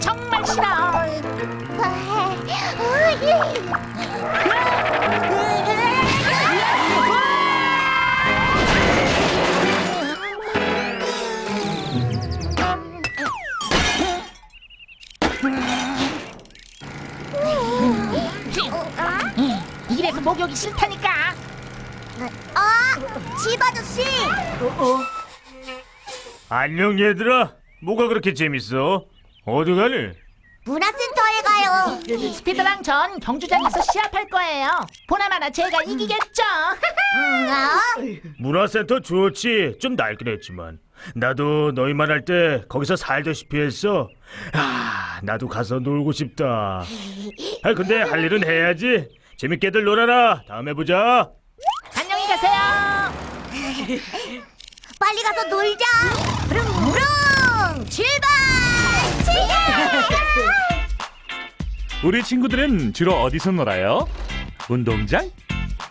정말 싫어. 이래서 목욕이 싫다니까. 아, 집 아저씨. 안녕 얘들아. 뭐가 그렇게 재밌어? 어디 가니? 문화센터에 가요. 스피드랑 전 경주장에서 시합할 거예요. 보나마나 제가 이기겠죠. 음, 아? 문화센터 좋지. 좀 낡긴 했지만 나도 너희만 할 때 거기서 살다시피 했어. 아, 나도 가서 놀고 싶다. 아, 근데 할 일은 해야지. 재밌게들 놀아라. 다음에 보자. 안녕히 가세요. 빨리 가서 놀자. 출발. 출발. 우리 친구들은 주로 어디서 놀아요? 운동장?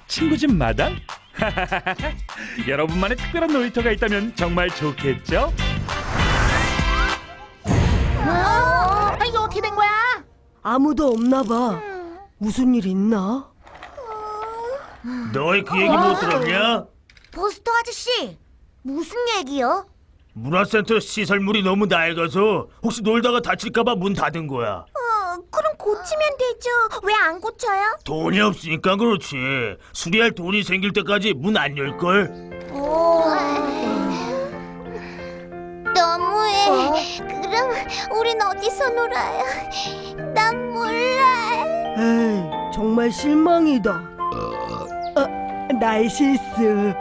친구 집 마당? 여러분만의 특별한 놀이터가 있다면 정말 좋겠죠? 아, 이거 어떻게 된 거야? 아무도 없나 봐. 무슨 일 있나? 너희 그 얘기 못 들었냐? 버스터 아저씨, 무슨 얘기요? 문화센터 시설물이 너무 낡아서 혹시 놀다가 다칠까봐 문 닫은 거야. 어, 그럼 고치면 되죠. 왜 안 고쳐요? 돈이 없으니까 그렇지. 수리할 돈이 생길 때까지 문 안 열걸. 너무해. 그럼 우린 어디서 놀아요? 난 몰라. 에이, 정말 실망이다. 어, 나의 실수.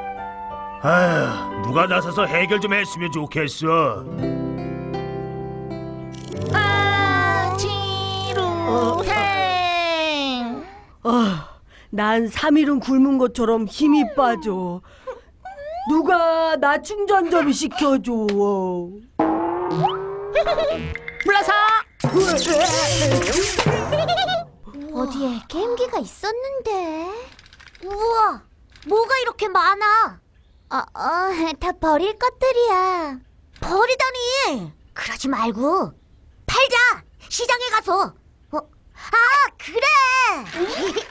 아휴, 누가 나서서 해결 좀 했으면 좋겠어. 아, 지루해. 아, 난 3일은 굶은 것처럼 힘이 빠져. 누가 나 충전 좀 시켜줘. 불러서 어디에 게임기가 있었는데? 우와, 뭐가 이렇게 많아? 어, 어, 다 버릴 것들이야. 버리다니! 그러지 말고 팔자! 시장에 가서. 어, 아, 그래!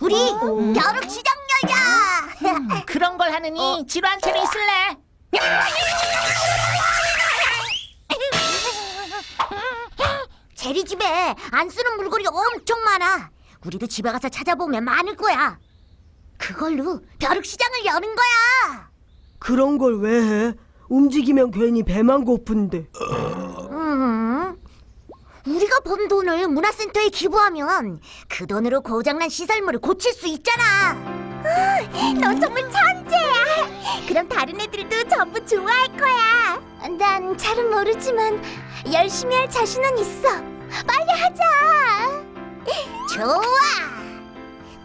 우리 벼룩 시장 열자! 그런 걸 하느니 지루한 채로 있을래. 제리 집에 안 쓰는 물건이 엄청 많아. 우리도 집에 가서 찾아보면 많을 거야. 그걸로 벼룩 시장을 여는 거야. 그런 걸 왜 해? 움직이면 괜히 배만 고픈데. 음. 우리가 번 돈을 문화센터에 기부하면 그 돈으로 고장난 시설물을 고칠 수 있잖아. 너 정말 천재야. 그럼 다른 애들도 전부 좋아할 거야. 난 잘은 모르지만 열심히 할 자신은 있어. 빨리 하자. 좋아.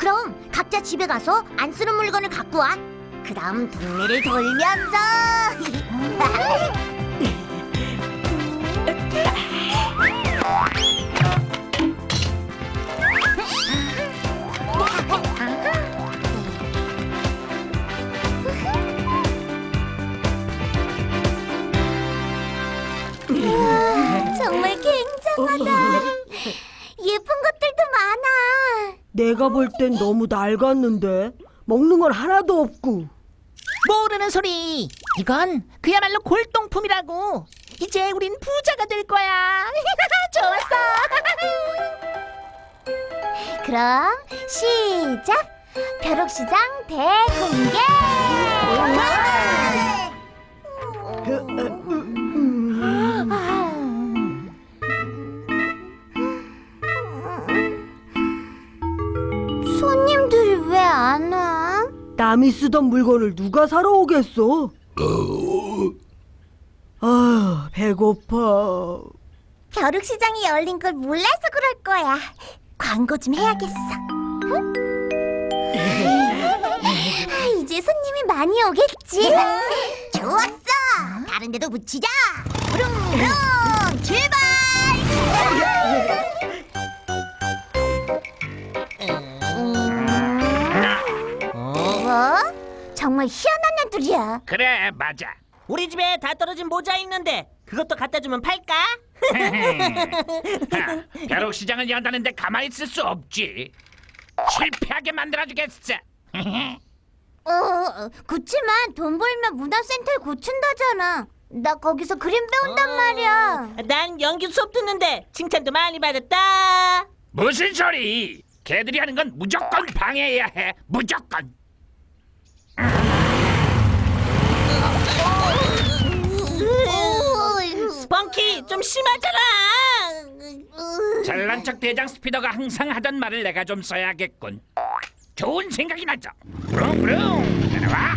그럼 각자 집에 가서 안 쓰는 물건을 갖고 와. 그 다음 동네를 돌면서. 정말 굉장하다. 예쁜 것들도 많아. 내가 볼 땐 너무 낡았는데. 먹는 건 하나도 없고. 모르는 소리. 이건 그야말로 골동품이라고. 이제 우린 부자가 될 거야. 좋았어. 그럼 시작. 벼룩시장 대공개. 남이 쓰던 물건을 누가 사러 오겠어? 아, 배고파. 벼룩시장이 열린 걸 몰라서 그럴 거야. 광고 좀 해야겠어. 응? 아, 이제 손님이 많이 오겠지. 좋았어. 다른 데도 붙이자. 부릉부릉 출발. 정말 희한한 애들이야. 그래 맞아 우리 집에 다 떨어진 모자 있는데 그것도 갖다 주면 팔까? 하, 벼룩 시장을 연다는데 가만히 있을 수 없지. 실패하게 만들어주겠어. 어, 그치만 돈 벌면 문화센터에 고춘다잖아. 나 거기서 그림 배운단 말이야. 난 연기 수업 듣는데 칭찬도 많이 받았다. 무슨 소리? 걔들이 하는 건 무조건 방해해야 해. 무조건. 좀 심하잖아. 잘난 척 대장 스피더가 항상 하던 말을 내가 좀 써야겠군. 좋은 생각이 나죠. 부릉부릉 내려와.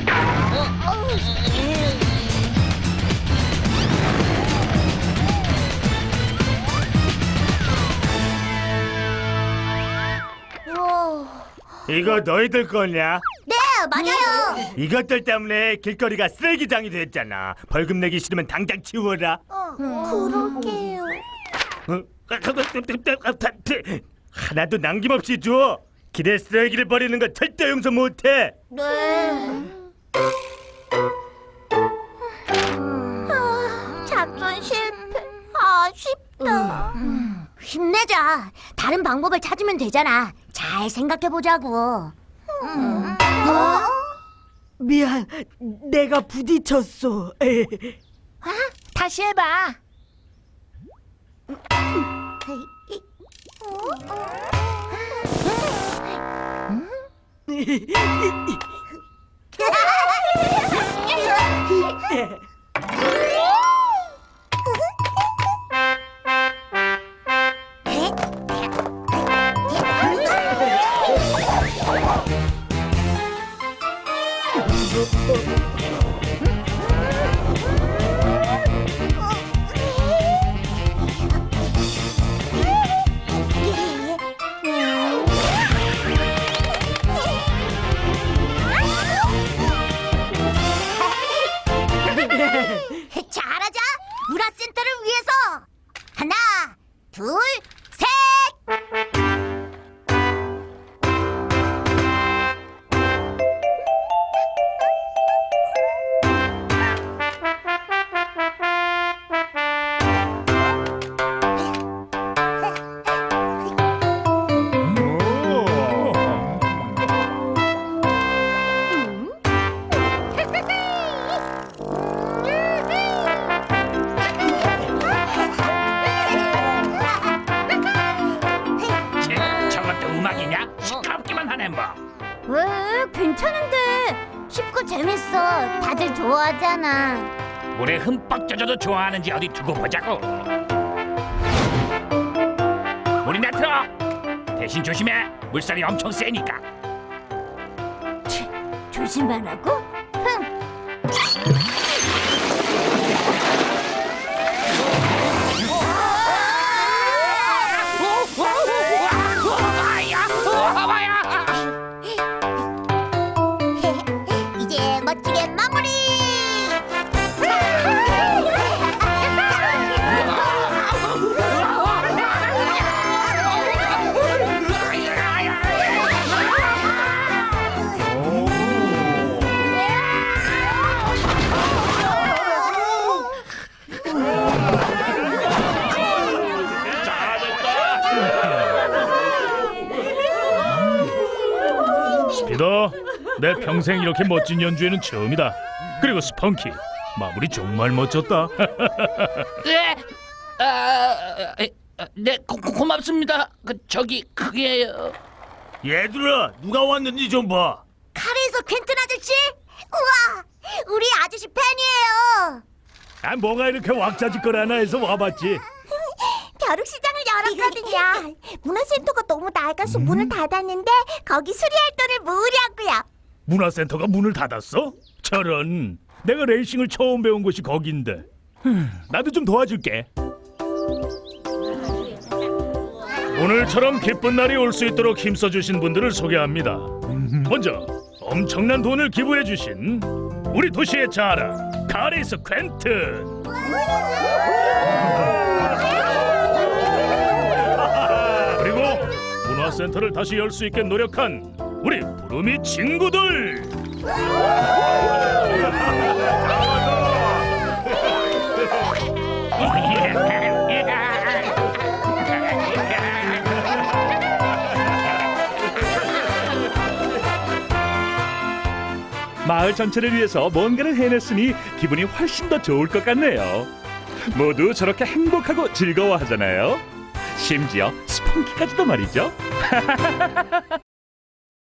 우와. 이거 너희들 거냐? 네, 맞아요. 이것들 때문에 길거리가 쓰레기장이 됐잖아. 벌금 내기 싫으면 당장 치워라. 그럴게요. 어? 하나도 남김없이 줘. 길에 쓰레기를 버리는 건 절대 용서 못해. 네. 아, 작전 실패. 아쉽다. 힘내자. 다른 방법을 찾으면 되잖아. 잘 생각해 보자고. 미안, 내가 부딪혔어. 에. 다시 해봐. 잘하자. 문화센터를 위해서. 하나, 둘, 좋아하잖아. 물에 흠뻑 젖어도 좋아하는지 어디 두고 보자고. 물이나 틀어. 대신 조심해. 물살이 엄청 세니까. 조심하라고? 흥. 내 평생 이렇게 멋진 연주회는 처음이다. 그리고 스펀키, 마무리 정말 멋졌다. 네. 아, 네 고, 고 맙습니다. 그 저기 그게요. 얘들아, 누가 왔는지 좀 봐. 카레에서 퀸튼 아저씨? 우와, 우리 아저씨 팬이에요. 아, 뭐가 이렇게 왁자지껄하나 해서 와봤지. 벼룩시장을 열었거든요. 문화센터가 너무 낡아서 문을 닫았는데 거기 수리할 돈을 모으려고요. 문화센터가 문을 닫았어? 저런, 내가 레이싱을 처음 배운 곳이 거긴데. 흠, 나도 좀 도와줄게. 오늘처럼 기쁜 날이 올 수 있도록 힘써주신 분들을 소개합니다. 먼저 엄청난 돈을 기부해주신 우리 도시의 자랑 카리스 퀸튼. 그리고 문화센터를 다시 열 수 있게 노력한 우리 구름이 친구들. 마을 전체를 위해서 뭔가를 해냈으니 기분이 훨씬 더 좋을 것 같네요. 모두 저렇게 행복하고 즐거워하잖아요. 심지어 스펀키까지도 말이죠.